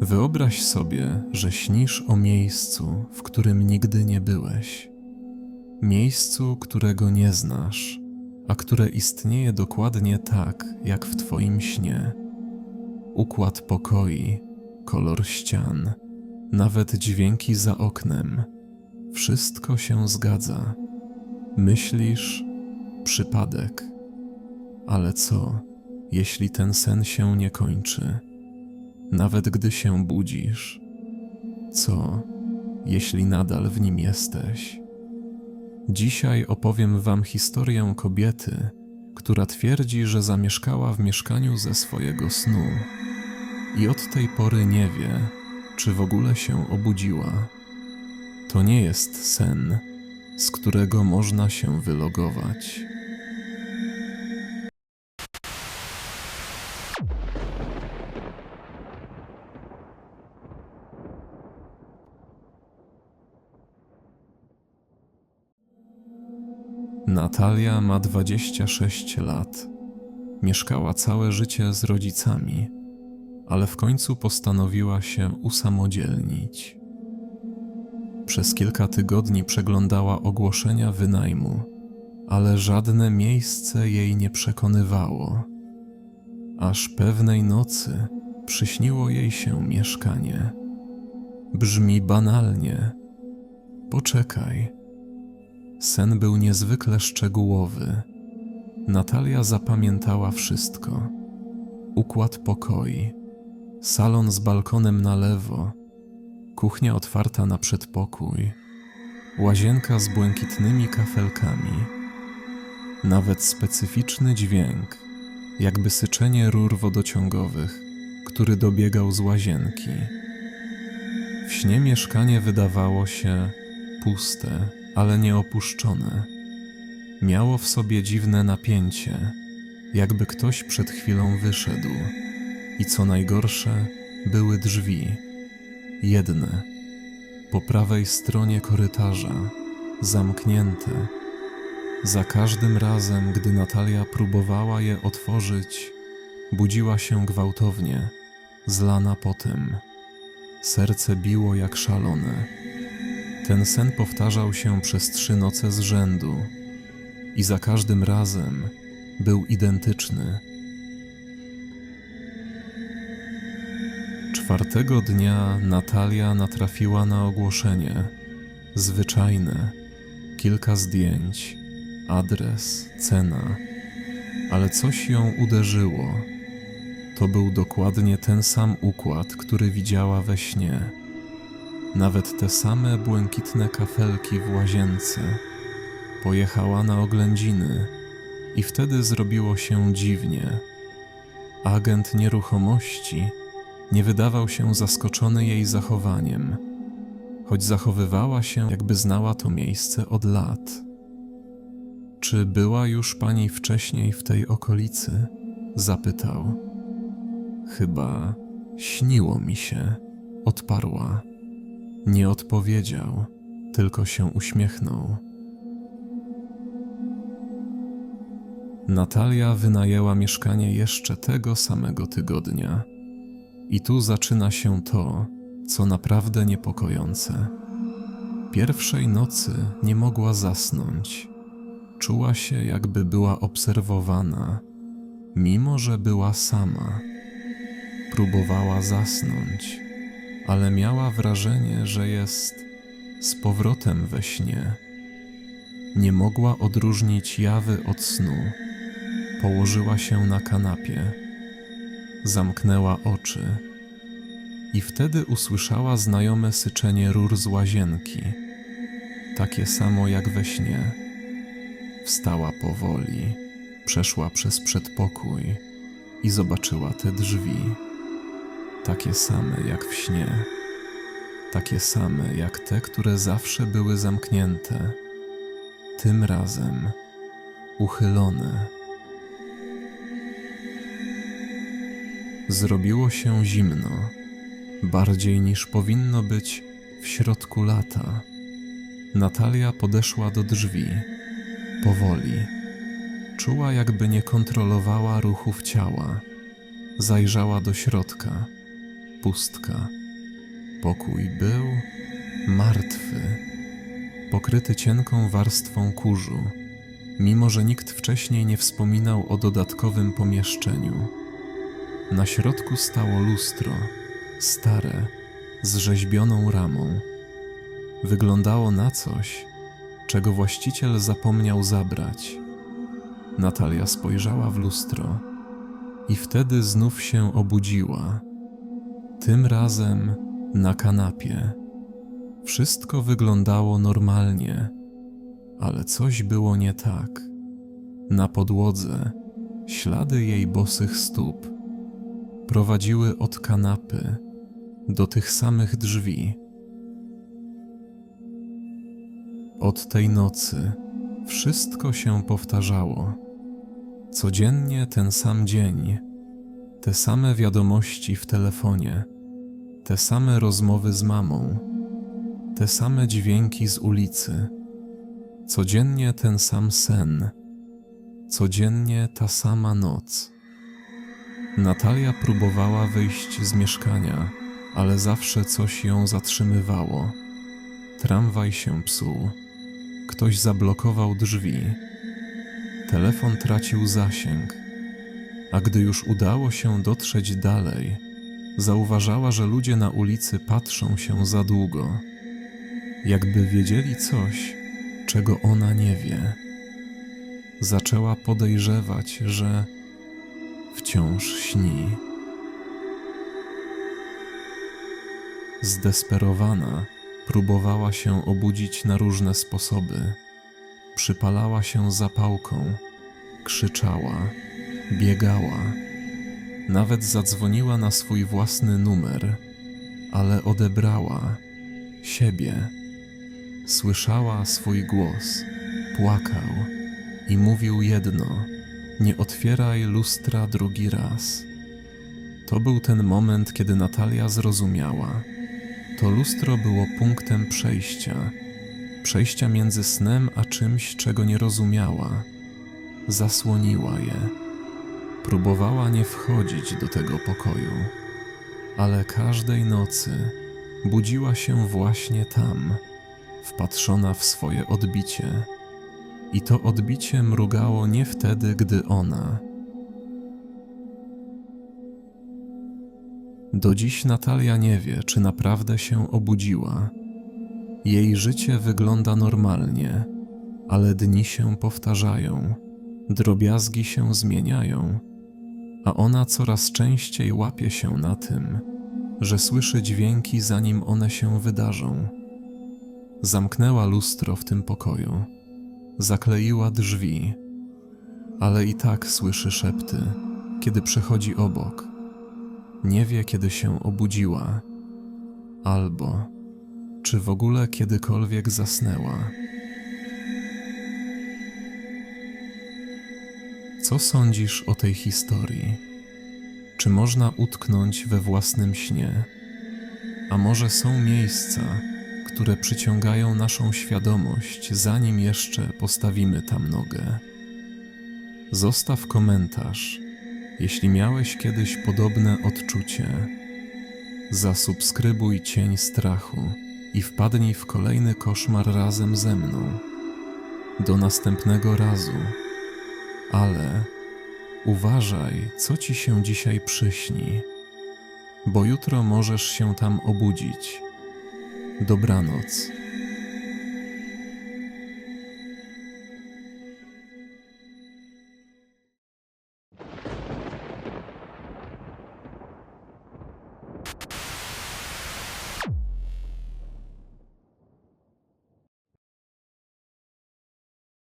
Wyobraź sobie, że śnisz o miejscu, w którym nigdy nie byłeś. Miejscu, którego nie znasz, a które istnieje dokładnie tak, jak w Twoim śnie. Układ pokoi, kolor ścian, nawet dźwięki za oknem wszystko się zgadza. Myślisz, przypadek. Ale co, jeśli ten sen się nie kończy? Nawet gdy się budzisz, co, jeśli nadal w nim jesteś? Dzisiaj opowiem Wam historię kobiety, która twierdzi, że zamieszkała w mieszkaniu ze swojego snu i od tej pory nie wie, czy w ogóle się obudziła. To nie jest sen, z którego można się wylogować. Natalia ma 26 lat. Mieszkała całe życie z rodzicami, ale w końcu postanowiła się usamodzielnić. Przez kilka tygodni przeglądała ogłoszenia wynajmu, ale żadne miejsce jej nie przekonywało. Aż pewnej nocy przyśniło jej się mieszkanie. Brzmi banalnie. Poczekaj. Sen był niezwykle szczegółowy. Natalia zapamiętała wszystko: układ pokoi, salon z balkonem na lewo, kuchnia otwarta na przedpokój, łazienka z błękitnymi kafelkami, nawet specyficzny dźwięk, jakby syczenie rur wodociągowych, który dobiegał z łazienki. W śnie mieszkanie wydawało się puste, ale nie opuszczone. Miało w sobie dziwne napięcie, jakby ktoś przed chwilą wyszedł. I co najgorsze, były drzwi. Jedne, po prawej stronie korytarza, zamknięte. Za każdym razem, gdy Natalia próbowała je otworzyć, budziła się gwałtownie, zlana potem. Serce biło jak szalone. Ten sen powtarzał się przez trzy noce z rzędu i za każdym razem był identyczny. Czwartego dnia Natalia natrafiła na ogłoszenie. Zwyczajne, kilka zdjęć, adres, cena, ale coś ją uderzyło. To był dokładnie ten sam układ, który widziała we śnie. Nawet te same błękitne kafelki w łazience. Pojechała na oględziny i wtedy zrobiło się dziwnie. Agent nieruchomości nie wydawał się zaskoczony jej zachowaniem, choć zachowywała się, jakby znała to miejsce od lat. Czy była już pani wcześniej w tej okolicy? zapytał. Chyba śniło mi się, odparła. Nie odpowiedział, tylko się uśmiechnął. Natalia wynajęła mieszkanie jeszcze tego samego tygodnia. I tu zaczyna się to, co naprawdę niepokojące. Pierwszej nocy nie mogła zasnąć. Czuła się, jakby była obserwowana, mimo że była sama. Próbowała zasnąć, ale miała wrażenie, że jest z powrotem we śnie. Nie mogła odróżnić jawy od snu. Położyła się na kanapie zamknęła oczy i wtedy usłyszała znajome syczenie rur z łazienki, takie samo jak we śnie. Wstała powoli, przeszła przez przedpokój i zobaczyła te drzwi, takie same jak w śnie, takie same jak te, które zawsze były zamknięte, tym razem uchylone. Zrobiło się zimno, bardziej niż powinno być w środku lata. Natalia podeszła do drzwi, powoli. Czuła, jakby nie kontrolowała ruchów ciała. Zajrzała do środka. Pustka. Pokój był martwy, pokryty cienką warstwą kurzu, mimo że nikt wcześniej nie wspominał o dodatkowym pomieszczeniu. Na środku stało lustro, stare, z rzeźbioną ramą. Wyglądało na coś, czego właściciel zapomniał zabrać. Natalia spojrzała w lustro i wtedy znów się obudziła. Tym razem na kanapie. Wszystko wyglądało normalnie, ale coś było nie tak. Na podłodze ślady jej bosych stóp prowadziły od kanapy do tych samych drzwi. Od tej nocy wszystko się powtarzało. Codziennie ten sam dzień, te same wiadomości w telefonie, te same rozmowy z mamą, te same dźwięki z ulicy. Codziennie ten sam sen, codziennie ta sama noc. Natalia próbowała wyjść z mieszkania, ale zawsze coś ją zatrzymywało. Tramwaj się psuł, ktoś zablokował drzwi, telefon tracił zasięg, a gdy już udało się dotrzeć dalej, zauważała, że ludzie na ulicy patrzą się za długo, jakby wiedzieli coś, czego ona nie wie. Zaczęła podejrzewać, że wciąż śni. Zdesperowana, próbowała się obudzić na różne sposoby. Przypalała się zapałką, krzyczała, biegała. Nawet zadzwoniła na swój własny numer, ale odebrała siebie. Słyszała swój głos, płakał i mówił jedno: Nie otwieraj lustra drugi raz. To był ten moment, kiedy Natalia zrozumiała. To lustro było punktem przejścia, przejścia między snem a czymś, czego nie rozumiała. Zasłoniła je. Próbowała nie wchodzić do tego pokoju, ale każdej nocy budziła się właśnie tam, wpatrzona w swoje odbicie. I to odbicie mrugało nie wtedy, gdy ona. Do dziś Natalia nie wie, czy naprawdę się obudziła. Jej życie wygląda normalnie, ale dni się powtarzają, drobiazgi się zmieniają, a ona coraz częściej łapie się na tym, że słyszy dźwięki zanim one się wydarzą. Zamknęła lustro w tym pokoju, zakleiła drzwi, ale i tak słyszy szepty, kiedy przechodzi obok. Nie wie, kiedy się obudziła, albo czy w ogóle kiedykolwiek zasnęła. Co sądzisz o tej historii? Czy można utknąć we własnym śnie? A może są miejsca, które przyciągają naszą świadomość, zanim jeszcze postawimy tam nogę? Zostaw komentarz, jeśli miałeś kiedyś podobne odczucie. Zasubskrybuj Cień Strachu i wpadnij w kolejny koszmar razem ze mną. Do następnego razu. Ale uważaj, co ci się dzisiaj przyśni, bo jutro możesz się tam obudzić. Dobranoc.